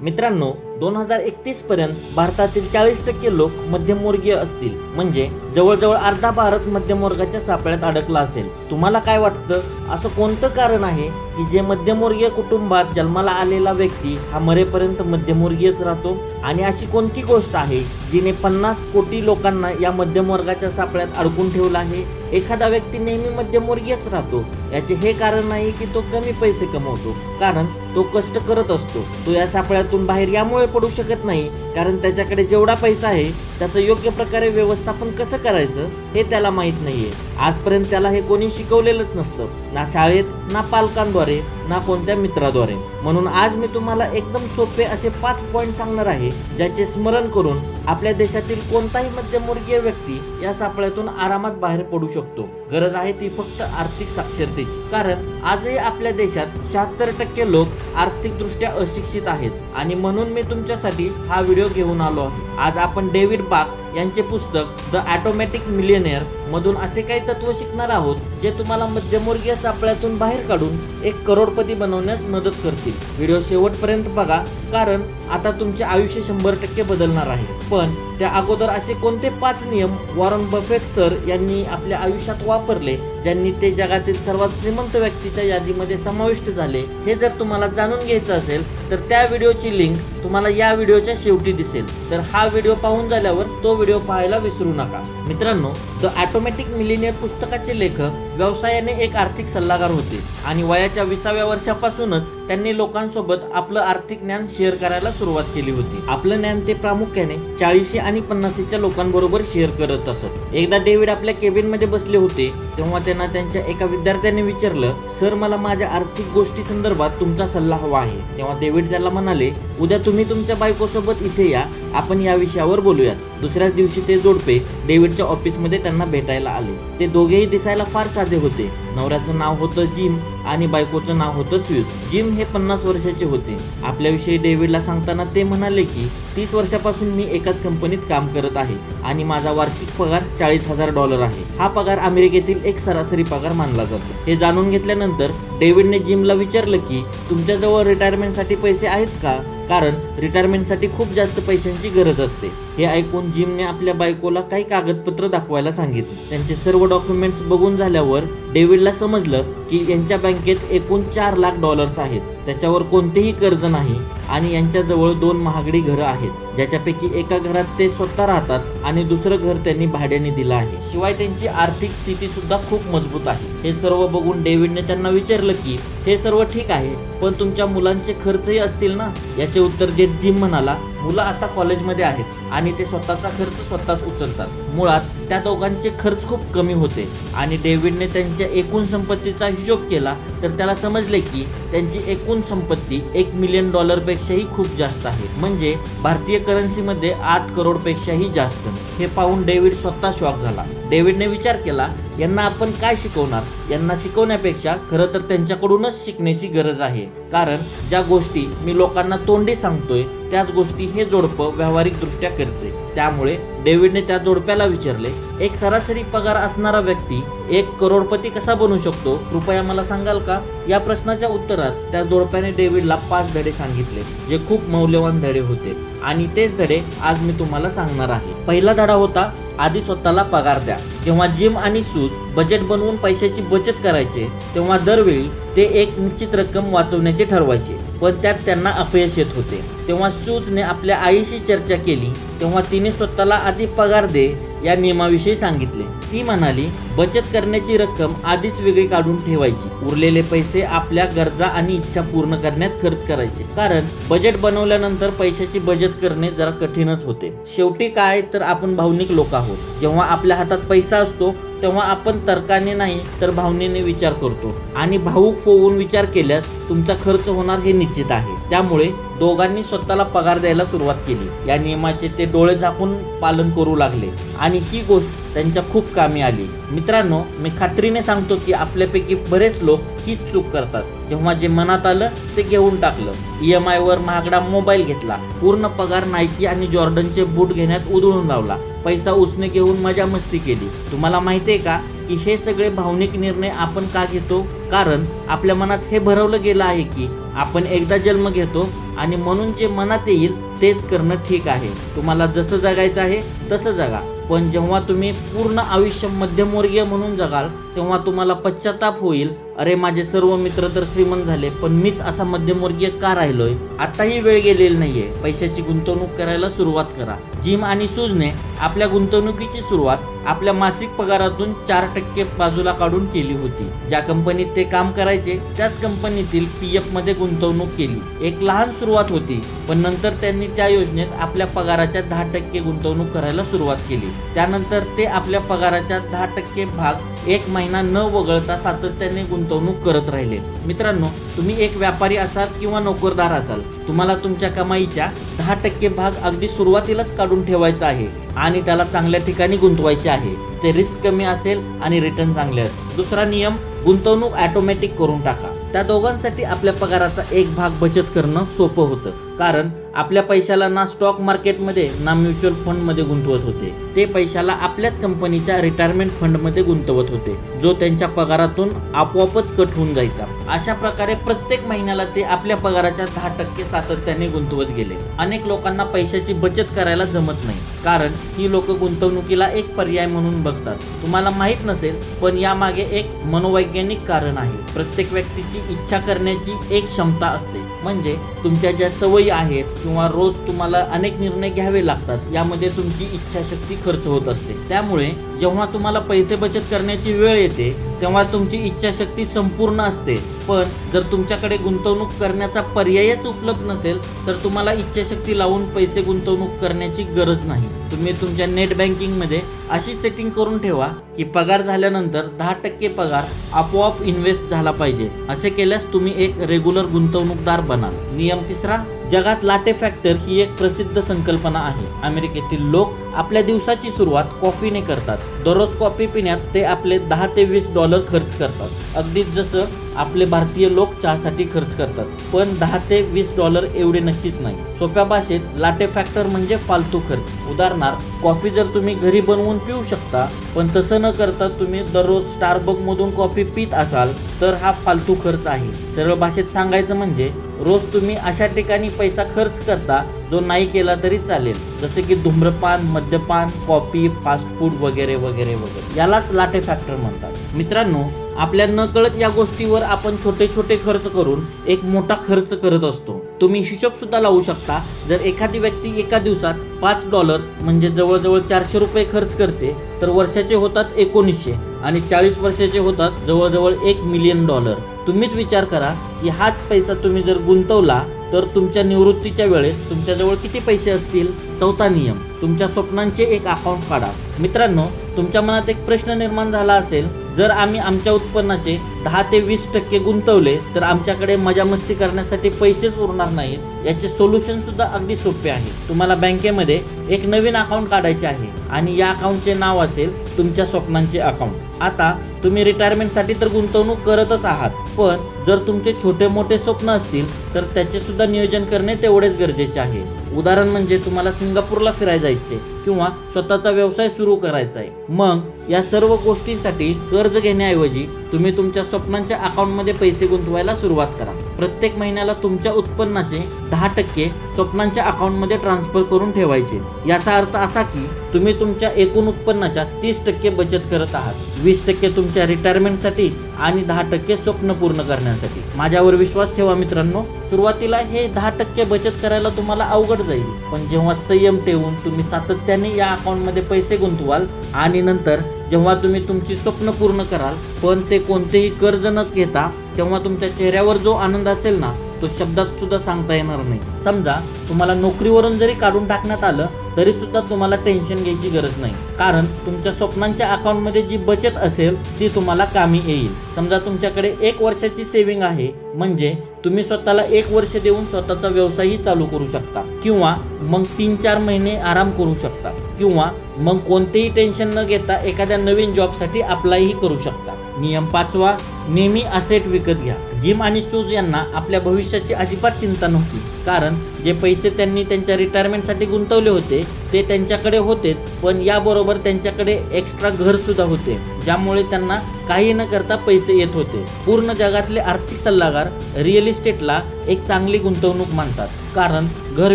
मित्रांनो दोन हजार एकतीस पर्यंत भारतातील चाळीस टक्के लोक मध्यमवर्गीय असतील. म्हणजे जवळजवळ अर्धा भारत मध्यमवर्गाच्या सापळ्यात अडकला असेल. तुम्हाला काय वाटतं? असं कोणतं कारण आहे की जे मध्यमवर्गीय कुटुंबात जन्माला आलेला व्यक्ती हा मरेपर्यंत मध्यमवर्गीयच राहतो? आणि अशी कोणती गोष्ट आहे जिने पन्नास कोटी लोकांना या मध्यमवर्गाच्या सापळ्यात अडकून ठेवलं आहे? एखादा व्यक्ती नेहमी मध्यमवर्गीयच राहतो. याचे हे कारण नाही की तो कमी पैसे कमवतो. कारण तो कष्ट करत असतो. तो या सापळ्यातून बाहेर यामुळे पडू शकत नाही. कारण त्याच्याकडे जेवढा पैसा आहे त्याचं योग्य प्रकारे व्यवस्थापन कसं करायचं हे त्याला माहीत नाहीये. आजपर्यंत त्याला हे कोणी शिकवलेलंच नसतं. ना शाळेत ना पालकांद्वारे ना कोणत्या मित्राद्वारे. म्हणून आज मी तुम्हाला एकदम सोपे असे पाच पॉइंट सांगणार आहे ज्याचे स्मरण करून आपल्या देशातील कोणताही मध्यमवर्गीय व्यक्ती या सापळ्यातून आरामात बाहेर पडू शकतो. गरज आहे ती फक्त आर्थिक साक्षरतेची. कारण आजही आपल्या देशात शहात्तर टक्के लोक आर्थिकदृष्ट्या अशिक्षित आहेत. आणि म्हणून मी तुमच्यासाठी हा व्हिडिओ घेऊन आलो आहे. आज आपण डेव्हिड बाग यांचे पुस्तक द ऑटोमॅटिक मिलियनेअर मधून असे काही तत्व शिकणार आहोत जे तुम्हाला मध्यमवर्गीय सापळ्यातून बाहेर काढून एक करोडपती बनवण्यास मदत करतील. व्हिडिओ शेवटपर्यंत बघा कारण आता तुमचे आयुष्य शंभर टक्के बदलणार आहे. पण त्या अगोदर असे कोणते पाच नियम वॉरन बफेट सर यांनी आपल्या आयुष्यात वापरले ज्यांनी ते जगातील सर्वात श्रीमंत व्यक्तीच्या यादीमध्ये समाविष्ट झाले हे जर तुम्हाला जाणून घ्यायचं असेल तर त्या व्हिडिओची लिंक तुम्हाला या व्हिडिओच्या शेवटी दिसेल. तर हा व्हिडिओ पाहून झाल्यावर तो व्हिडिओ पाहायला विसरू नका. मित्रांनो द ऑटोमॅटिक मिलिनियर पुस्तकाचे लेखक व्यवसायाने एक आर्थिक सल्लागार होते आणि वयाच्या विसाव्या वर्षापासूनच त्यांनी लोकांसोबत आपलं आर्थिक ज्ञान शेअर करायला सुरुवात केली होती. आपलं ज्ञान ते प्रामुख्याने चाळीशी आणि पन्नासीच्या लोकांबरोबर शेअर करत असत. एकदा डेव्हिड आपल्या केबिनमध्ये बसले होते तेव्हा त्यांना त्यांच्या एका विद्यार्थ्याने विचारलं सर मला माझ्या आर्थिक गोष्टी संदर्भात तुमचा सल्ला हवा आहे. तेव्हा डेव्हिड त्याला म्हणाले उद्या तुम्ही तुमच्या बायकोसोबत इथे या आपण या विषयावर बोलूयात. दुसऱ्याच दिवशी ते जोडपे डेव्हिडच्या ऑफिसमध्ये त्यांना भेटायला आले. ते दोघेही दिसायला फार साधे होते. नवऱ्याचं नाव होतं जिम आणि बायकोचं नाव होतं स्विस जिम हे पन्नास वर्षाचे होते. आपल्याविषयी डेव्हिडला सांगताना ते म्हणाले की तीस वर्षापासून मी एकाच कंपनीत काम करत आहे आणि माझा वार्षिक पगार चाळीस हजार डॉलर आहे. हा पगार अमेरिकेतील एक सरासरी पगार मानला जातो. हे जाणून घेतल्यानंतर डेव्हिडने जिमला विचारलं की तुमच्याजवळ रिटायरमेंटसाठी पैसे आहेत का? कारण रिटायरमेंटसाठी खूप जास्त पैशांची गरज असते. हे ऐकून जिमने आपल्या बायकोला काही कागदपत्र दाखवायला सांगितले. त्यांचे सर्व डॉक्युमेंट्स बघून झाल्यावर डेव्हिडला समजलं की यांच्या बँकेत एकूण चार लाख डॉलर्स आहेत. त्याच्यावर कोणतेही कर्ज नाही. आणि यांच्याजवळ दोन महागडी घरं आहेत ज्याच्यापैकी एका घरात ते स्वतः राहतात आणि दुसरं घर त्यांनी भाड्याने दिलं आहे. शिवाय त्यांची आर्थिक स्थिती सुद्धा खूप मजबूत आहे. हे सर्व बघून डेव्हिडने त्यांना विचारलं की हे सर्व ठीक आहे पण तुमच्या मुलांचे खर्चही असतील ना? याचे उत्तर देत जिम म्हणाला मुलं आता कॉलेजमध्ये आहेत आणि ते स्वतःचा खर्च स्वतःच उचलतात. मुळात त्या दोघांचे खर्च खूप कमी होते. आणि डेव्हिडने त्यांच्या एकूण संपत्तीचा हिशोब केला तर त्याला समजले की त्यांची एकूण संपत्ती एक मिलियन डॉलर पेक्षाही खूप जास्त आहे म्हणजे भारतीय करन्सीमध्ये आठ करोड पेक्षाही जास्त. हे पाहून डेव्हिड स्वतः शॉक झाला. डेव्हिडने विचार केला यांना आपण काय शिकवणार? यांना शिकवण्यापेक्षा खरं तर त्यांच्याकडूनच शिकण्याची गरज आहे. कारण ज्या गोष्टी मी लोकांना तोंडी सांगतोय त्याच गोष्टी हे जोडपं व्यावहारिक दृष्ट्या करते. त्यामुळे डेव्हिडने त्या जोडप्याला विचारले एक सरासरी पगार असणारा व्यक्ती एक करोडपती कसा बनू शकतो? कृपया मला सांगाल का? या प्रश्नाच्या उत्तरात त्या जोडप्याने डेव्हिडला पाच धडे सांगितले जे खूप मौल्यवान धडे होते. आणि तेच धडे आज मी तुम्हाला सांगणार आहे. पहिला धडा होता आधी स्वतःला पगार द्या. जेव्हा जिम आणि सूज बजेट बनवून पैशाची बचत करायचे तेव्हा दरवेळी ते एक निश्चित रक्कम वाचवण्याचे ठरवायचे. पण त्यात त्यांना अपयश येत होते. तेव्हा सूजने आपल्या आईशी चर्चा केली तेव्हा तिने स्वतःला आधी पगार दे या नियमाविषयी सांगितले. ती म्हणाली बचत करण्याची रक्कम आधीच वेगळी काढून ठेवायची. उरलेले पैसे आपल्या गरजा आणि इच्छा पूर्ण करण्यात खर्च करायचे. कारण बजेट बनवल्यानंतर पैशाची बचत करणे जरा कठीणच होते. शेवटी काय तर आपण भावनिक लोक आहोत. जेव्हा आपल्या हातात पैसा असतो तेव्हा आपण तर्काने नाही तर भावनेने विचार करतो. आणि भाऊक होऊन विचार केल्यास तुमचा खर्च होणार हे निश्चित आहे. त्यामुळे दोघांनी स्वतःला पगार द्यायला सुरुवात केली. या नियमाचे ते डोळे झाकून पालन करू लागले. आणि ही गोष्ट त्यांच्या खूप कामी आली. मित्रांनो मी खात्रीने सांगतो की आपल्यापैकी बरेच लोक हीच चूक करतात. जेव्हा जे मनात आलं ते घेऊन टाकलं. ई एम वर महागडा मोबाईल घेतला. पूर्ण पगार नायकी आणि जॉर्डनचे बूट घेण्यात उधळून लावला. पैसा उसने घेऊन मजा मस्ती केली. तुम्हाला माहितीये का की हे सगळे भावनिक निर्णय आपण का घेतो? कारण आपल्या मनात हे भरवलं गेलं आहे की आपण एकदा जन्म घेतो आणि म्हणून जे मनात येईल तेच करणं ठीक आहे. तुम्हाला जसं जगायचं आहे तसं जगा. पण जेव्हा तुम्ही पूर्ण आयुष्य मध्यमवर्गीय म्हणून जगाल तेव्हा तुम्हाला पश्चाताप होईल. अरे माझे सर्व मित्र तर श्रीमंत झाले पण मीच असा मध्यमवर्गीय का राहिलोय? आताही वेळ गेलेली नाहीये. पैशाची गुंतवणूक करायला सुरुवात करा. जिम आणि सूजने आपल्या गुंतवणुकीची सुरुवात आपल्या मासिक पगारातून चार टक्के बाजूला काढून केली होती. ज्या कंपनीत ते काम करायचे त्याच कंपनीतील पी एफमध्ये गुंतवणूक केली. एक लहान सुरुवात होती पण नंतर त्यांनी त्या योजनेत आपल्या पगाराच्या दहा टक्के गुंतवणूक करायला सुरुवात केली. त्यानंतर ते आपल्या पगाराच्या दहा टक्के भाग एक महिना न वगळता सातत्याने गुंतवणूक करत राहिले. मित्रांनो तुम्ही एक व्यापारी असाल किंवा नोकरदार असाल तुम्हाला तुमच्या कमाईच्या दहा टक्के भाग अगदी सुरुवातीलाच काढून ठेवायचा आहे. आणि त्याला चांगल्या ठिकाणी गुंतवायचे आहे. ते रिस्क कमी असेल आणि रिटर्न चांगले असेल. दुसरा नियम गुंतवणूक ऑटोमॅटिक करून टाका. त्या दोघांसाठी आपल्या पगाराचा एक भाग बचत करणं सोपं होतं. कारण आपल्या पैशाला ना स्टॉक मार्केटमध्ये ना म्युच्युअल फंडमध्ये गुंतवत होते. ते पैशाला आपल्याच कंपनीच्या रिटायरमेंट फंडमध्ये गुंतवत होते. जो त्यांच्या पगारातून आपोआपच कट होऊन जायचा. अशा प्रकारे प्रत्येक महिन्याला ते आपल्या पगाराच्या दहा टक्के सातत्याने गुंतवत गेले. अनेक लोकांना पैशाची बचत करायला जमत नाही. कारण ही लोक गुंतवणुकीला एक पर्याय म्हणून बघतात. तुम्हाला माहीत नसेल पण यामागे एक मनोवैज्ञानिक कारण आहे. प्रत्येक व्यक्तीची इच्छा करण्याची एक क्षमता असते. म्हणजे तुमच्या ज्या सवयी आहेत किंवा रोज तुम्हाला अनेक निर्णय घ्यावे लागतात यामध्ये तुमची इच्छाशक्ती खर्च होत असते. त्यामुळे जेव्हा तुम्हाला पैसे बचत करण्याची वेळ येते तेव्हा तुमची इच्छाशक्ती संपूर्ण असते. पण जर तुमच्याकडे गुंतवणूक करण्याचा पर्यायच उपलब्ध नसेल तर तुम्हाला इच्छाशक्ती लावून पैसे गुंतवणूक करण्याची गरज नाही. तुम्ही तुमच्या नेट बँकिंगमध्ये अशी सेटिंग करून ठेवा की पगार झाल्यानंतर दहा टक्के पगार आपोआप इन्व्हेस्ट झाला पाहिजे. असे केल्यास तुम्ही एक रेग्युलर गुंतवणूकदार बना नियम तिसरा जगात लाटे फॅक्टर ही एक प्रसिद्ध संकल्पना आहे. अमेरिकेतील लोक आपल्या दिवसाची सुरुवात कॉफीने करतात. दररोज कॉफी पिण्यात ते आपले दहा ते वीस डॉलर खर्च करतात. अगदीच जसं आपले भारतीय लोक चहासाठी खर्च करतात. पण दहा ते वीस डॉलर एवढे नक्कीच नाही. सोप्या भाषेत लाटे फॅक्टर म्हणजे फालतू खर्च. उदाहरणार्थ कॉफी जर तुम्ही घरी बनवून पिऊ शकता पण तसं न करता तुम्ही दररोज स्टारबक मधून कॉफी पित असाल तर हा फालतू खर्च आहे. सरळ भाषेत सांगायचं म्हणजे रोज तुम्ही अशा ठिकाणी पैसा खर्च करता जो नाही केला तरी चालेल. जसे की धूम्रपान मद्यपान कॉफी फास्ट फूड वगैरे वगैरे वगैरे. यालाच लाटे फॅक्टर म्हणतात. मित्रांनो आपल्या नकळत या गोष्टीवर आपण छोटे छोटे खर्च करून एक मोठा खर्च करत असतो. तुम्ही हिशोब सुद्धा लावू शकता. जर एखादी व्यक्ती एका दिवसात पाच डॉलर्स म्हणजे जवळजवळ चारशे रुपये खर्च करते तर वर्षाचे होतात एकोणीसशे आणि चाळीस वर्षाचे होतात जवळजवळ एक मिलियन डॉलर तुम्हीच विचार करा की हाच पैसा तुम्ही जर गुंतवला तर तुमच्या निवृत्तीच्या वेळेस तुमच्याजवळ किती पैसे असतील? चौथा नियम. तुमच्या स्वप्नांचे एक अकाउंट काढा. मित्रांनो तुमच्या मनात एक प्रश्न निर्माण झाला असेल जर आम्ही आमच्या उत्पन्नाचे दहा ते वीस टक्के गुंतवले तर आमच्याकडे मजामस्ती करण्यासाठी पैसेच उरणार नाहीत. याचे सोल्युशन सुद्धा अगदी सोपे आहे. तुम्हाला बँकेमध्ये एक नवीन अकाउंट काढायचे आहे आणि या अकाउंटचे नाव असेल तुमच्या स्वप्नांचे अकाउंट आता तुम्ही रिटायरमेंटसाठी तर गुंतवणूक करतच आहात पण जर तुमचे छोटे मोठे स्वप्न असतील तर त्याचे सुद्धा नियोजन करणे तेवढेच गरजेचे आहे. उदाहरण म्हणजे तुम्हाला सिंगापूरला फिरायला जायचे किंवा स्वतःचा व्यवसाय सुरू करायचा आहे मग या सर्व गोष्टींसाठी कर्ज घेण्याऐवजी तुम्ही तुमच्या स्वप्नांच्या अकाउंटमध्ये पैसे गुंतवायला सुरुवात करा. प्रत्येक महिन्याला तुमच्या उत्पन्नाचे दहा टक्के स्वप्नांच्या अकाउंटमध्ये ट्रान्सफर करून ठेवायचे. याचा अर्थ असा की तुम्ही तुमच्या एकूण उत्पन्नाच्या तीस टक्के बचत करत आहात. वीस टक्के तुमच्या रिटायरमेंटसाठी आणि दहा टक्के स्वप्न पूर्ण करण्यासाठी. माझ्यावर विश्वास ठेवा मित्रांनो. सुरुवातीला हे दहा टक्के बचत करायला तुम्हाला अवघड जाईल. पण जेव्हा संयम ठेवून तुम्ही सातत्याने या अकाउंटमध्ये पैसे गुंतवाल आणि नंतर जेव्हा तुम्ही तुमची स्वप्न पूर्ण कराल पण ते कोणतेही कर्ज न घेता तेव्हा तुमच्या चेहऱ्यावर जो आनंद असेल ना तो शब्दात सुद्धा सांगता येणार नाही. समजा तुम्हाला नोकरीवरून जरी काढून टाकण्यात आलं तरी सुद्धा तुम्हाला टेन्शन घ्यायची गरज नाही. कारण तुमच्या स्वप्नांच्या अकाउंटमध्ये जी बचत असेल ती तुम्हाला कामी येईल. समजा तुमच्याकडे एक वर्षाची सेव्हिंग आहे म्हणजे तुम्ही स्वतःला एक वर्ष देऊन स्वतःचा व्यवसायही चालू करू शकता. किंवा मग तीन चार महिने आराम करू शकता. किंवा मग कोणतेही टेन्शन न घेता एखाद्या नवीन जॉबसाठी अप्लायही करू शकता. नियम पाचवा नेहमी असेट विकत घ्या. जिम आणि शूज यांना आपल्या भविष्याची अजिबात चिंता नव्हती. कारण जे पैसे त्यांनी त्यांच्या रिटायरमेंटसाठी गुंतवले होते ते त्यांच्याकडे होतेच. पण याबरोबर त्यांच्याकडे एक्स्ट्रा घर सुद्धा होते ज्यामुळे त्यांना काही न करता पैसे येत होते. पूर्ण जगातले आर्थिक सल्लागार रिअल इस्टेटला एक चांगली गुंतवणूक मानतात. कारण घर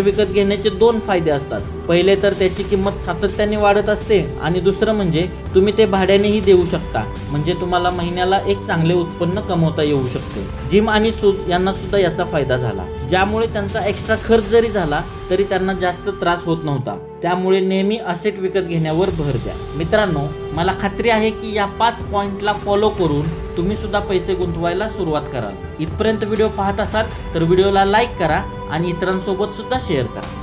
विकत घेण्याचे दोन फायदे असतात. पहिले तर त्याची किंमत सातत्याने वाढत असते आणि दुसरं म्हणजे तुम्ही ते भाड्यानेही देऊ शकता. म्हणजे तुम्हाला महिन्याला एक चांगले उत्पन्न कमवता येऊ शकते. जिम आणि सूज यांना सुद्धा याचा फायदा झाला. ज्यामुळे त्यांचा एक्स्ट्रा खर्च जरी झाला तरी त्यांना जास्त त्रास होत नव्हता. त्यामुळे नेहमी असेट विकत घेण्यावर भर द्या. मित्रांनो मला खात्री आहे की या पाच पॉइंटला फॉलो करून तुम्ही सुद्धा पैसे गुंतवायला सुरुवात कराल. इथपर्यंत व्हिडिओ पाहत असाल तर व्हिडिओला लाईक करा आणि इतरांसोबत सुद्धा शेअर करा.